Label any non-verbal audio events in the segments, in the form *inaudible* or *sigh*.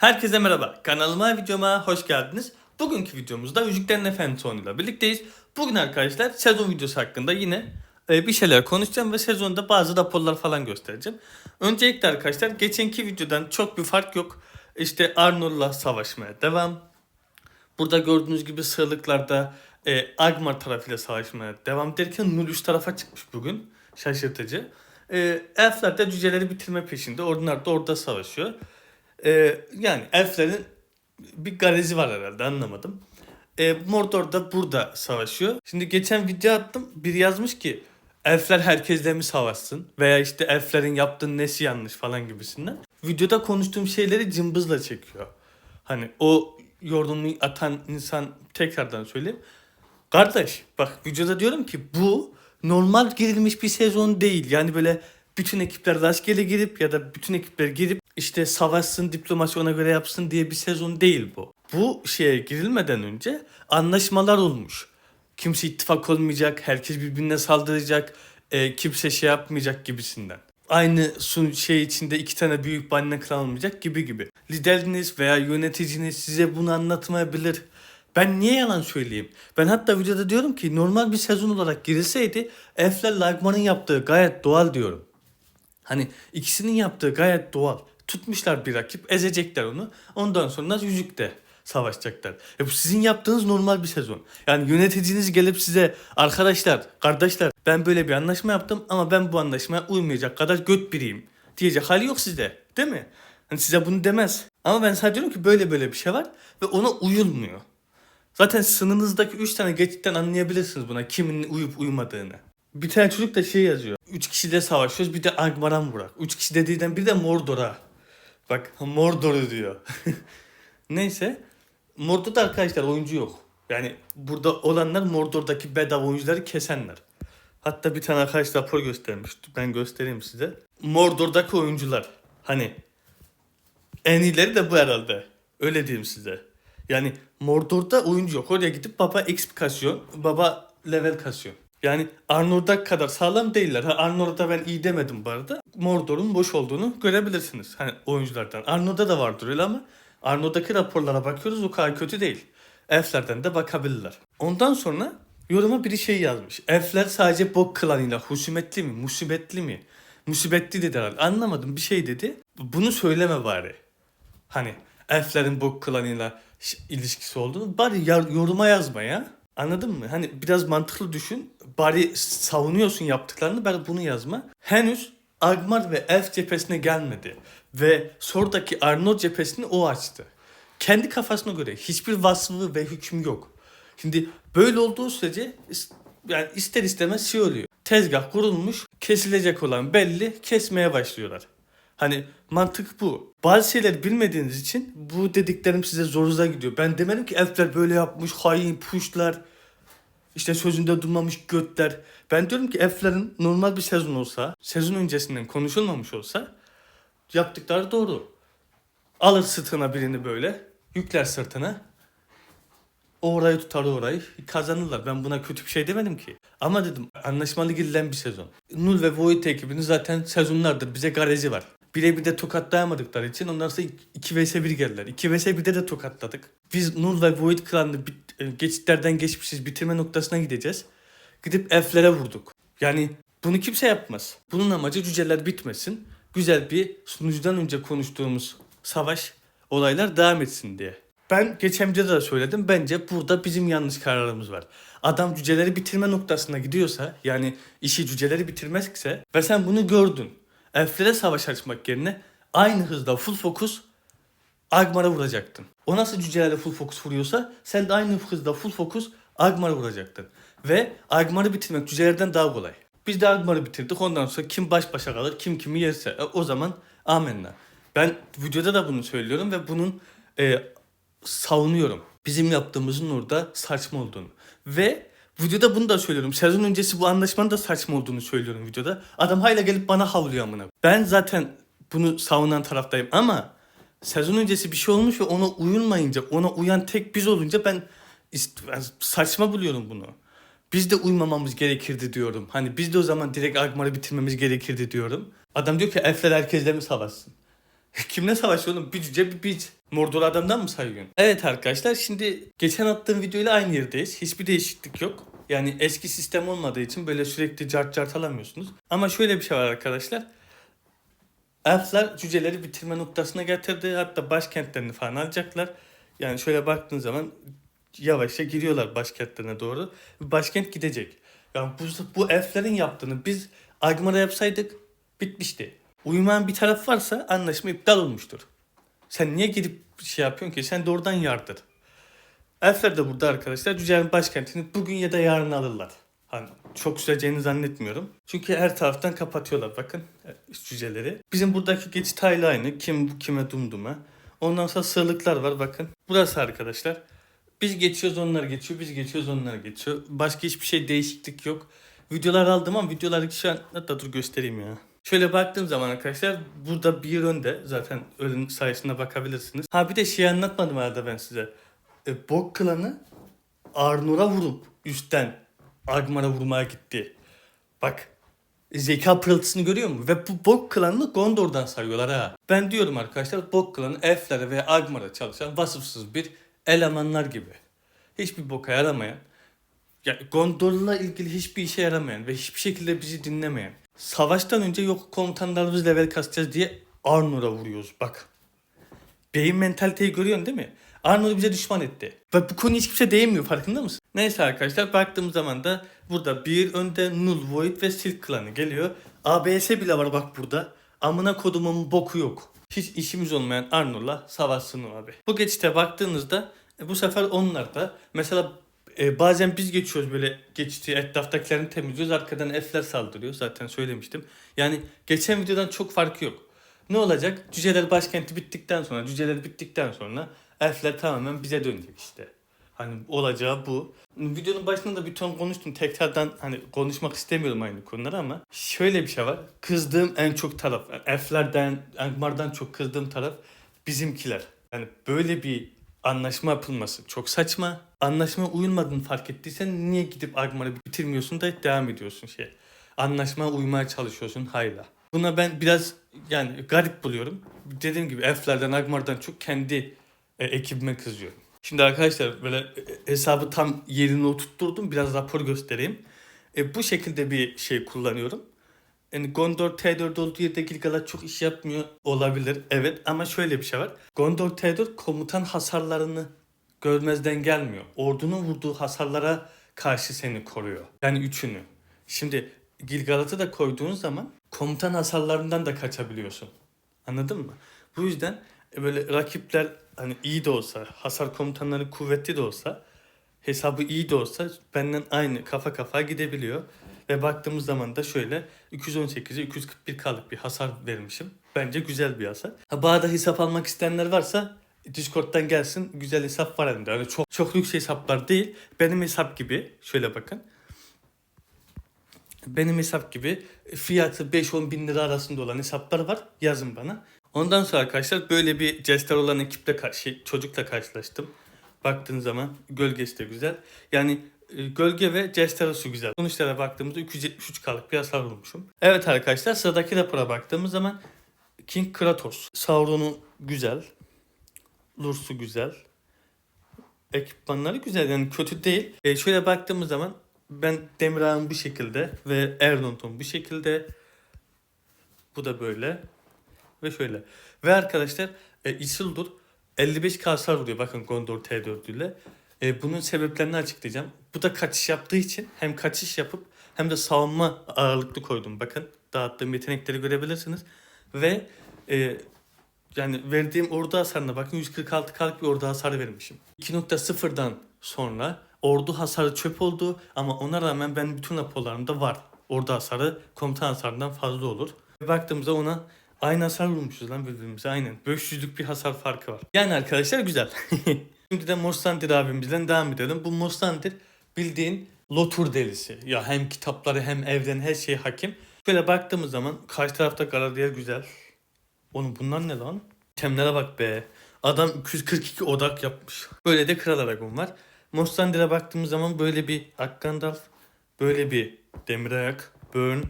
Herkese merhaba. Kanalıma videoma hoş geldiniz. Bugünkü videomuzda Yüzüklerin Efendisi oyunuyla birlikteyiz. Bugün arkadaşlar sezon videosu hakkında yine e, bir şeyler konuşacağım ve sezonda bazı raporlar falan göstereceğim. Öncelikle arkadaşlar geçenki videodan çok bir fark yok. İşte Arnol'la savaşmaya devam. Burada gördüğünüz gibi sığlıklarda e, Agmar tarafıyla savaşmaya devam derken Nul üst tarafa çıkmış bugün. Şaşırtıcı. E, elfler de cüceleri bitirme peşinde. Onlar da orada savaşıyor. E, yani elflerin bir garezi var herhalde anlamadım. E, Mordor da burada savaşıyor. Şimdi geçen video attım. Biri yazmış ki elfler herkesle mi savaşsın? Veya işte elflerin yaptığı nesi yanlış falan gibisinden. Videoda konuştuğum şeyleri cımbızla çekiyor. Hani o yorumu atan insan tekrardan söyleyeyim. Kardeş bak videoda diyorum ki bu normal girilmiş bir sezon değil. Yani böyle bütün ekipler rastgele girip ya da bütün ekipler girip işte savaşsın diplomasi ona göre yapsın diye bir sezon değil bu. Bu şeye girilmeden önce anlaşmalar olmuş. Kimse ittifak olmayacak, herkes birbirine saldıracak, e, kimse şey yapmayacak gibisinden. Aynı sun şey içinde iki tane büyük banne kral olmayacak gibi gibi. Lideriniz veya yöneticiniz size bunu anlatmayabilir. Ben niye yalan söyleyeyim? Ben hatta videoda diyorum ki normal bir sezon olarak girilseydi Elfler Lagman'ın yaptığı gayet doğal diyorum. Hani ikisinin yaptığı gayet doğal. Tutmuşlar bir rakip, ezecekler onu. Ondan sonra yüzükte savaşacaklar. E bu sizin yaptığınız normal bir sezon. Yani yöneticiniz gelip size arkadaşlar, kardeşler ben böyle bir anlaşma yaptım ama ben bu anlaşmaya uymayacak kadar göt biriyim diyecek hali yok sizde. Değil mi? Hani size bunu demez. Ama ben sadece diyorum ki böyle böyle bir şey var ve ona uyulmuyor. Zaten sınırınızdaki 3 tane geçitten anlayabilirsiniz buna kimin uyup uyumadığını. Bir tane çocuk da şey yazıyor. 3 kişiyle savaşıyoruz bir de Agmar'a bırak. 3 kişi dediğinden bir de Mordor'a. Bak Mordor'u diyor. *laughs* Neyse. Mordor'da arkadaşlar oyuncu yok. Yani burada olanlar Mordor'daki bedava oyuncuları kesenler. Hatta bir tane arkadaş rapor göstermişti. Ben göstereyim size. Mordor'daki oyuncular. Hani en iyileri de bu herhalde. Öyle diyeyim size. Yani Mordor'da oyuncu yok. Oraya gidip baba XP kasıyor. Baba level kasıyor. Yani Arnor'da kadar sağlam değiller. Ha, Arnor'da ben iyi demedim bu arada. Mordor'un boş olduğunu görebilirsiniz. Hani oyunculardan. Arnor'da da vardır öyle ama Arnor'daki raporlara bakıyoruz o kadar kötü değil. Elflerden de bakabilirler. Ondan sonra yoruma biri şey yazmış. Elfler sadece bok klanıyla husumetli mi, musibetli mi? Musibetli dedi herhalde. Anlamadım bir şey dedi. Bunu söyleme bari. Hani elflerin bok klanıyla ilişkisi olduğunu bari yoruma yazma ya. Anladın mı? Hani biraz mantıklı düşün. Bari savunuyorsun yaptıklarını bari bunu yazma. Henüz Agmar ve Elf cephesine gelmedi. Ve sordaki Arnor cephesini o açtı. Kendi kafasına göre hiçbir vasfı ve hükmü yok. Şimdi böyle olduğu sürece yani ister istemez şey oluyor. Tezgah kurulmuş, kesilecek olan belli, kesmeye başlıyorlar. Hani mantık bu. Bazı şeyler bilmediğiniz için bu dediklerim size zorunuza gidiyor. Ben demedim ki elfler böyle yapmış, hain, puşlar, işte sözünde durmamış götler. Ben diyorum ki elflerin normal bir sezon olsa, sezon öncesinden konuşulmamış olsa yaptıkları doğru. Alır sırtına birini böyle, yükler sırtına. Orayı tutar orayı. Kazanırlar. Ben buna kötü bir şey demedim ki. Ama dedim anlaşmalı gidilen bir sezon. Null ve Void ekibinin zaten sezonlardır bize garezi var. Birebir de tokatlayamadıkları için ondan sonra 2 vs 1 geldiler. 2 vs 1'de de tokatladık. Biz Null ve Void klanını bit- e, geçitlerden geçmişiz. Bitirme noktasına gideceğiz. Gidip elflere vurduk. Yani bunu kimse yapmaz. Bunun amacı cüceler bitmesin. Güzel bir sunucudan önce konuştuğumuz savaş olaylar devam etsin diye. Ben videoda da söyledim. Bence burada bizim yanlış kararımız var. Adam cüceleri bitirme noktasına gidiyorsa yani işi cüceleri bitirmezse ve sen bunu gördün. Elflere savaş açmak yerine aynı hızda full fokus Agmar'a vuracaktın. O nasıl cücelerle full fokus vuruyorsa sen de aynı hızda full fokus Agmar'a vuracaktın. Ve Agmar'ı bitirmek cücelerden daha kolay. Biz de Agmar'ı bitirdik ondan sonra kim baş başa kalır kim kimi yerse e, o zaman amenna. Ben videoda da bunu söylüyorum ve bunun e, savunuyorum. Bizim yaptığımızın orada saçma olduğunu. Ve videoda bunu da söylüyorum. Sezon öncesi bu anlaşmanın da saçma olduğunu söylüyorum videoda. Adam hala gelip bana havlıyor amına. Ben zaten bunu savunan taraftayım ama sezon öncesi bir şey olmuş ve ona uyulmayınca, ona uyan tek biz olunca ben, ben saçma buluyorum bunu. Biz de uymamamız gerekirdi diyorum. Hani biz de o zaman direkt Agmar'ı bitirmemiz gerekirdi diyorum. Adam diyor ki elfler herkesle mi savaşsın? *laughs* Kimle savaşıyor oğlum? Bir cüce bir biç. Mordor adamdan mı sayıyorsun? Evet arkadaşlar şimdi geçen attığım videoyla aynı yerdeyiz. Hiçbir değişiklik yok. Yani eski sistem olmadığı için böyle sürekli cart cart alamıyorsunuz. Ama şöyle bir şey var arkadaşlar. Elfler cüceleri bitirme noktasına getirdi. Hatta başkentlerini falan alacaklar. Yani şöyle baktığın zaman yavaşça giriyorlar başkentlerine doğru. Başkent gidecek. Yani bu, bu elflerin yaptığını biz Agmar'a yapsaydık bitmişti. Uyumayan bir taraf varsa anlaşma iptal olmuştur. Sen niye gidip şey yapıyorsun ki? Sen de oradan yardır. Elfler de burada arkadaşlar. Cüce'nin başkentini bugün ya da yarın alırlar. Hani çok süreceğini zannetmiyorum. Çünkü her taraftan kapatıyorlar bakın e, cüceleri. Bizim buradaki geçit hayli aynı. Kim kime dumduma. Ondan sonra sığlıklar var bakın. Burası arkadaşlar. Biz geçiyoruz onlar geçiyor. Biz geçiyoruz onlar geçiyor. Başka hiçbir şey değişiklik yok. Videolar aldım ama videoları şu an hatta dur göstereyim ya. Şöyle baktığım zaman arkadaşlar burada bir önde zaten ölüm sayısına bakabilirsiniz. Ha bir de şey anlatmadım arada ben size. E, Bok klanı Arnor'a vurup üstten Agmar'a vurmaya gitti. Bak zeka pırıltısını görüyor musun? Ve bu Bok klanını Gondor'dan sayıyorlar ha. Ben diyorum arkadaşlar Bok klanı Elflere ve Agmar'a çalışan vasıfsız bir elemanlar gibi. Hiçbir boka yaramayan, yani Gondor'la ilgili hiçbir işe yaramayan ve hiçbir şekilde bizi dinlemeyen. Savaştan önce yok komutanlarımız level kasacağız diye Arnor'a vuruyoruz bak. Beyin mentaliteyi görüyorsun değil mi? Arnold bize düşman etti. Ve bu konu hiç kimse değinmiyor farkında mısın? Neyse arkadaşlar baktığım zaman da burada bir önde Null, Void ve Silk klanı geliyor. ABS bile var bak burada. Amına kodumun boku yok. Hiç işimiz olmayan Arnold'la savaşsın abi. Bu geçişte baktığınızda e, bu sefer onlar da mesela e, bazen biz geçiyoruz böyle geçti etraftakilerini temizliyoruz arkadan F'ler saldırıyor zaten söylemiştim. Yani geçen videodan çok farkı yok. Ne olacak? Cüceler başkenti bittikten sonra, cüceler bittikten sonra elfler tamamen bize dönecek işte. Hani olacağı bu. Videonun başında da bir ton konuştum. Tekrardan hani konuşmak istemiyorum aynı konuları ama şöyle bir şey var. Kızdığım en çok taraf, elflerden, Angmar'dan çok kızdığım taraf bizimkiler. Yani böyle bir anlaşma yapılması çok saçma. Anlaşma uyulmadığını fark ettiysen niye gidip Angmar'ı bitirmiyorsun da devam ediyorsun şey. Anlaşma uymaya çalışıyorsun hayla. Buna ben biraz yani garip buluyorum. Dediğim gibi elflerden, Agmar'dan çok kendi e, ekibime kızıyorum. Şimdi arkadaşlar böyle e, hesabı tam yerine oturtturdum. Biraz rapor göstereyim. E, bu şekilde bir şey kullanıyorum. Yani Gondor T4 olduğu yerde Gilgalad çok iş yapmıyor olabilir. Evet ama şöyle bir şey var. Gondor T4 komutan hasarlarını görmezden gelmiyor. Ordunun vurduğu hasarlara karşı seni koruyor. Yani üçünü. Şimdi Gilgalad'ı da koyduğun zaman komutan hasarlarından da kaçabiliyorsun. Anladın mı? Bu yüzden e, böyle rakipler hani iyi de olsa, hasar komutanları kuvvetli de olsa, hesabı iyi de olsa benden aynı kafa kafa gidebiliyor. Ve baktığımız zaman da şöyle 218'e 241K'lık bir hasar vermişim. Bence güzel bir hasar. Ha bağda hesap almak isteyenler varsa Discord'dan gelsin. Güzel hesap var elimde. Öyle çok çok lüks hesaplar değil. Benim hesap gibi. Şöyle bakın. Benim hesap gibi fiyatı 5-10 bin lira arasında olan hesaplar var. Yazın bana. Ondan sonra arkadaşlar böyle bir Jester olan ekiple karşı çocukla karşılaştım. Baktığın zaman gölgesi de güzel. Yani e, gölge ve Jester arası güzel. Sonuçlara baktığımızda 373K'lık bir hasar vurmuşum. Evet arkadaşlar sıradaki rapora baktığımız zaman King Kratos. Sauron'u güzel. Lurs'u güzel. Ekipmanları güzel yani kötü değil. E, şöyle baktığımız zaman ben Demirağ'ın bu şekilde ve Erdon'un bu şekilde. Bu da böyle. Ve şöyle. Ve arkadaşlar e, Isildur 55 hasar vuruyor bakın Gondor T4 ile. E, bunun sebeplerini açıklayacağım. Bu da kaçış yaptığı için hem kaçış yapıp hem de savunma ağırlıklı koydum. Bakın dağıttığım yetenekleri görebilirsiniz. Ve e, yani verdiğim ordu hasarına bakın 146 kalık bir ordu hasarı vermişim. 2.0'dan sonra ordu hasarı çöp oldu ama ona rağmen ben bütün raporlarımda var. Ordu hasarı komutan hasarından fazla olur. Baktığımızda ona aynı hasar vurmuşuz lan birbirimize aynen. 500'lük bir hasar farkı var. Yani arkadaşlar güzel. *laughs* Şimdi de Mostandir abimizden devam edelim. Bu Mostandir bildiğin Lotur delisi. Ya hem kitapları hem evden her şey hakim. Şöyle baktığımız zaman karşı tarafta Galadriel güzel. Oğlum bunlar ne lan? Temlere bak be. Adam 242 odak yapmış. Böyle de Kral Aragon var. Mostandir'e baktığımız zaman böyle bir Akkandalf, böyle bir Demirayak, Burn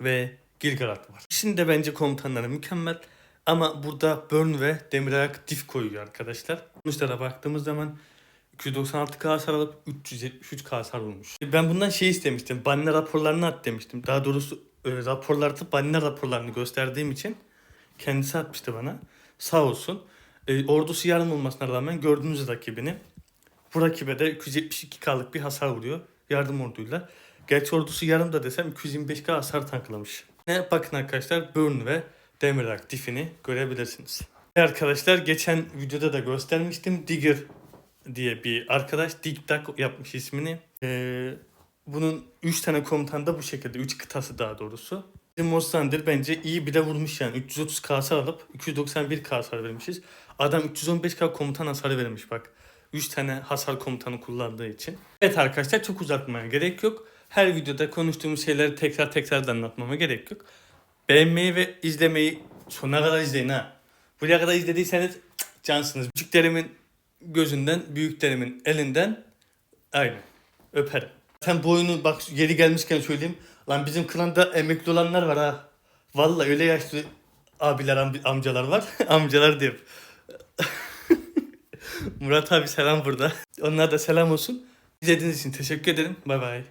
ve Gilgalad var. Şimdi de bence komutanları mükemmel. Ama burada burn ve demir ayak diff koyuyor arkadaşlar. Sonuçlara baktığımız zaman 296k hasar alıp 373k hasar vurmuş. Ben bundan şey istemiştim. Banner raporlarını at demiştim. Daha doğrusu e, raporlarda banner raporlarını gösterdiğim için kendisi atmıştı bana. Sağ olsun. E, ordusu yarım olmasına rağmen gördüğünüz rakibini bu rakibe de 272k'lık bir hasar vuruyor. Yardım orduyla. Gerçi ordusu yarım da desem 225k hasar tanklamış. Bakın arkadaşlar Burn ve Demirak diffini görebilirsiniz. Arkadaşlar geçen videoda da göstermiştim. Digger diye bir arkadaş Dig yapmış ismini. Ee, bunun 3 tane komutan da bu şekilde. 3 kıtası daha doğrusu. Mostandir bence iyi bir de vurmuş yani. 330k hasar alıp 291k hasar vermişiz. Adam 315k komutan hasarı vermiş bak. 3 tane hasar komutanı kullandığı için. Evet arkadaşlar çok uzatmaya gerek yok. Her videoda konuştuğumuz şeyleri tekrar tekrar da anlatmama gerek yok. Beğenmeyi ve izlemeyi sonuna kadar izleyin ha. Buraya kadar izlediyseniz cansınız. Küçüklerimin gözünden, büyüklerimin elinden aynen öperim. Sen bu oyunu bak yeri gelmişken söyleyeyim. Lan bizim klanda emekli olanlar var ha. Vallahi öyle yaşlı abiler, am- amcalar var. *laughs* amcalar diye. *laughs* Murat abi selam burada. Onlar da selam olsun. İzlediğiniz için teşekkür ederim. Bay bay.